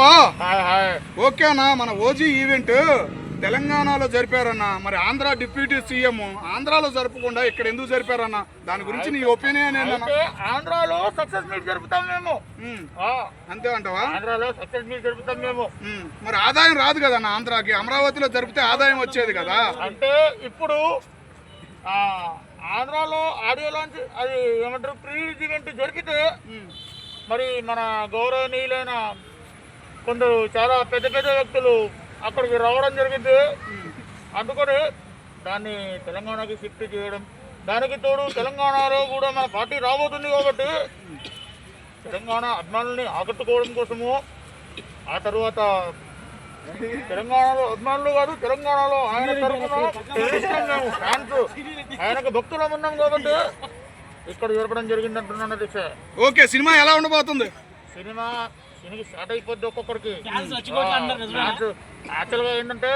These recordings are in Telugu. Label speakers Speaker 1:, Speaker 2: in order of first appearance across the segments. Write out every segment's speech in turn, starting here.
Speaker 1: Hi hi.
Speaker 2: ఓకేనా మన ఓజీ ఈవెంట్ తెలంగాణలో జరిపారన్న మరి ఆంధ్ర డిప్యూటీ సీఎం ఆంధ్రాలో జరపకుండా ఇక్కడ ఎందుకు జరిపారన్న దాని గురించి నీ ఒపీనియన్
Speaker 1: ఆంధ్రాలో సక్సెస్ మీట్ జరుపుతాం మేము.
Speaker 2: అంతే అంటావా?
Speaker 1: ఆంధ్రాలో సక్సెస్ మీట్ జరుపుతాం మేము.
Speaker 2: మరి ఆదాయం రాదు కదన్న ఆంధ్రాకి? అమరావతిలో జరిపితే ఆదాయం వచ్చేది కదా?
Speaker 1: అంటే ఇప్పుడు ఆంధ్రాలో ఆడియో లాంచ్ అది ఏమంటారు ప్రీ ఈవెంట్ జరిగితే మరి మన గౌరవనీయులైన కొందరు చాలా పెద్ద పెద్ద వ్యక్తులు అక్కడికి రావడం జరిగింది. అందుకని దాన్ని తెలంగాణకి షిఫ్ట్ చేయడం. దానికి తోడు తెలంగాణలో కూడా మన పార్టీ రాబోతుంది కాబట్టి తెలంగాణ అభిమానుల్ని ఆకట్టుకోవడం కోసము ఆ తర్వాత తెలంగాణలో అభిమానులు కాదు తెలంగాణలో ఆయన తరఫున ఫ్యాన్స్ ఆయనకు భక్తులం ఉన్నాం కాబట్టి ఇక్కడ జరపడం జరిగింది అంటున్నాను అధ్యక్ష.
Speaker 2: ఓకే సినిమా ఎలా ఉండబోతుంది?
Speaker 1: సినిమా సినిమా స్టార్ట్ అయిపోద్ది ఒక్కొక్కరికి యాక్చువల్గా ఏంటంటే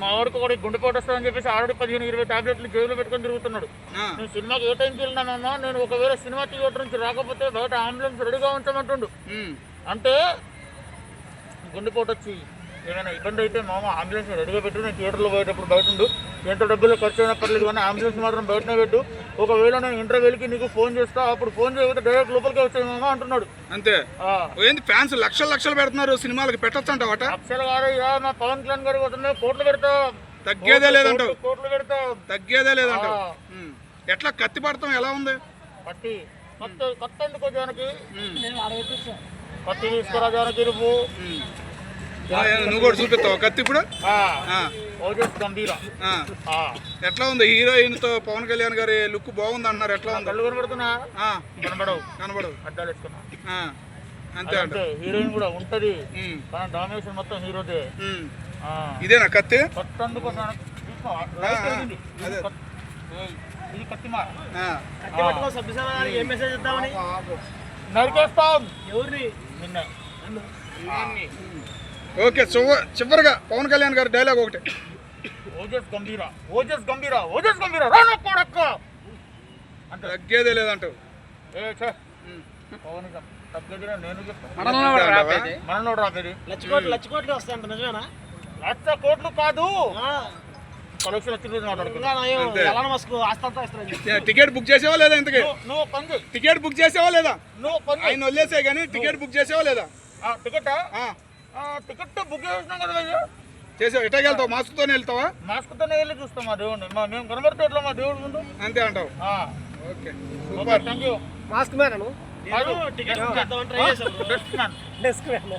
Speaker 1: మా వాడికి ఒకటి గుండెపోటు వస్తుందని చెప్పేసి ఆల్రెడీ పదిహేను ఇరవై టాబ్లెట్లు జైలు పెట్టుకొని తిరుగుతున్నాడు. నేను సినిమాకి ఏ టైంకి వెళ్ళినానన్నా నేను ఒకవేళ సినిమా థియేటర్ నుంచి రాకపోతే బయట అంబులెన్స్ రెడీగా ఉంచమంటుండు. అంటే గుండెపోటు వచ్చి ఏమైనా ఇబ్బంది అయితే మామ అంబులెన్స్ రెడీగా పెట్టు నేను థియేటర్లో పోయేటప్పుడు బయట ఉండు ఎంత డబ్బులు ఖర్చు అయినా పర్లేదు కానీ అంబులెన్స్ మాత్రం బయటనే పెట్టు. ఒకవేళ నేను ఇంటర్వ్యూలకి నీకు ఫోన్ చేస్తా అప్పుడు ఫోన్ చేయకపోతే డైరెక్ట్ లోపలికి వచ్చాయి మామ అంటున్నాడు.
Speaker 2: అంతే.
Speaker 1: ఆ,
Speaker 2: ఏంది ఫ్యాన్స్ లక్షలు లక్షలు పెడుతున్నారు సినిమాలకు పెట్టచ్చు అంటావట
Speaker 1: అక్షర గారు ఇలా మా పవన్ కళ్యాణ్ గారికి వస్తున్నాయి కోట్లు పెడతా
Speaker 2: తగ్గేదే లేదంటావు.
Speaker 1: కోట్లు- పెడతా
Speaker 2: తగ్గేదే లేదంటావు. ఉమ్, ఎట్లా కత్తి పడతాం ఎలా ఉంది?
Speaker 1: కత్తి కత్తి కత్తి ఎందుకో జానకి కత్తి తీసుకురా జానకి నువ్వు.
Speaker 2: నువ్వు కూడా చూపిస్తావు? కత్తి ఇప్పుడు?
Speaker 1: ఆ,
Speaker 2: ఆ,
Speaker 1: ఓజస్ గంభీర.
Speaker 2: ఆ.
Speaker 1: ఆ,
Speaker 2: ఎట్లా ఉంది? హీరోయిన్తో పవన్ కళ్యాణ్ గారి లుక్ బాగుంది అంటున్నారు ఎట్లా ఉంది?
Speaker 1: కనబడవు.
Speaker 2: కనబడు
Speaker 1: అద్దాలు వేసుకున్నా.
Speaker 2: ఆ, అంతే అంట
Speaker 1: హీరోయిన్ కూడా ఉంటది. డామినేషన్ మొత్తం హీరోదే.
Speaker 2: ఇదేనా కత్తి?
Speaker 1: కత్తి ఇది. కత్తి.
Speaker 2: ఆ,
Speaker 3: ఏం మెసేజ్ ఇద్దామని
Speaker 1: నరికేస్తాం.
Speaker 3: ఎవరిని?
Speaker 1: నిన్న.
Speaker 2: ఓకే చివ- చివరిగా పవన్ కళ్యాణ్ గారి డైలాగ్ ఒకటి.
Speaker 1: ఓజస్ గంభీర ఓజస్ గంభీర ఓజస్ గంభీర రాను కొడక్క అంటే
Speaker 2: తగ్గేదే లేదంటావు.
Speaker 1: పవనిజం తగ్గదిరా నేను చెప్తాను
Speaker 2: మనలో కూడా రాపేది.
Speaker 1: మనలో రాపేది.
Speaker 3: లక్ష కోట్లు లక్ష కోట్లు వస్తాయంట నిజమేనా?
Speaker 1: లక్ష కోట్లు కాదు.
Speaker 2: టికెట్ బుక్ చేసావా లేదా ఇంతకి? టికెట్ బుక్ చేసావా లేదా? ఆయన వదిలేసే కానీ టికెట్ బుక్ చేసావా లేదా?
Speaker 1: ఆ, టికెట్?
Speaker 2: ఆ,
Speaker 1: టికెట్ బుక్ చేసినాం కదా భయ్యా
Speaker 2: చేసావు. ఎట్లా వెళ్తావు? మాస్క్తోనే వెళ్తావా?
Speaker 1: మాస్క్తోనే వెళ్ళి చూస్తాం మా దేవుడిని మా మేము కనబడితే ఎట్లా మా దేవుడు ముందు?
Speaker 2: అంతే అంటావు. Okay.
Speaker 1: Okay
Speaker 2: super.
Speaker 1: Thank you
Speaker 3: mask మేనను ticket
Speaker 1: man.
Speaker 3: Desk Mena